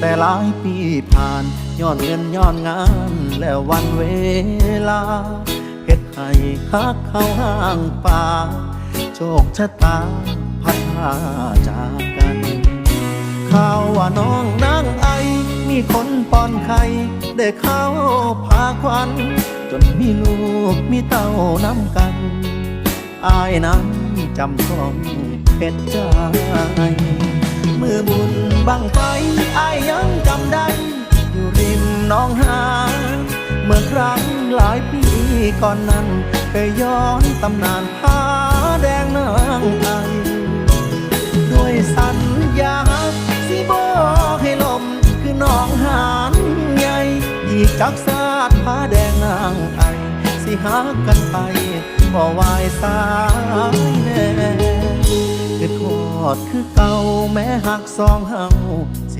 แต่หลายปีผ่านย้อนเงินย้อนงานและวันเวลาเฮ็ดให้คักเข้าห้างป่าโชคชะตาพัดพาจากกันข่าวว่าน้องนางไอ มีคนป้อนไข่ได้เข้าพาควันจนมีลูกมีเต้าน้ำกัน อายนั้นจำต้องเพชรใจ อายยังจำได้อยู่ริมน้องหาเมื่อครั้งหลายปีก่อนนั้นเคยย้อนตำนานผาแดงนางไอด้วยสัญญาสิบอกให้ลมคือน้องหานใหญ่อีกจักสาดผาแดงนางไอสิหากันไปบ่วายสายแน่คือทอดคือเก่าแม้หักสองเฮา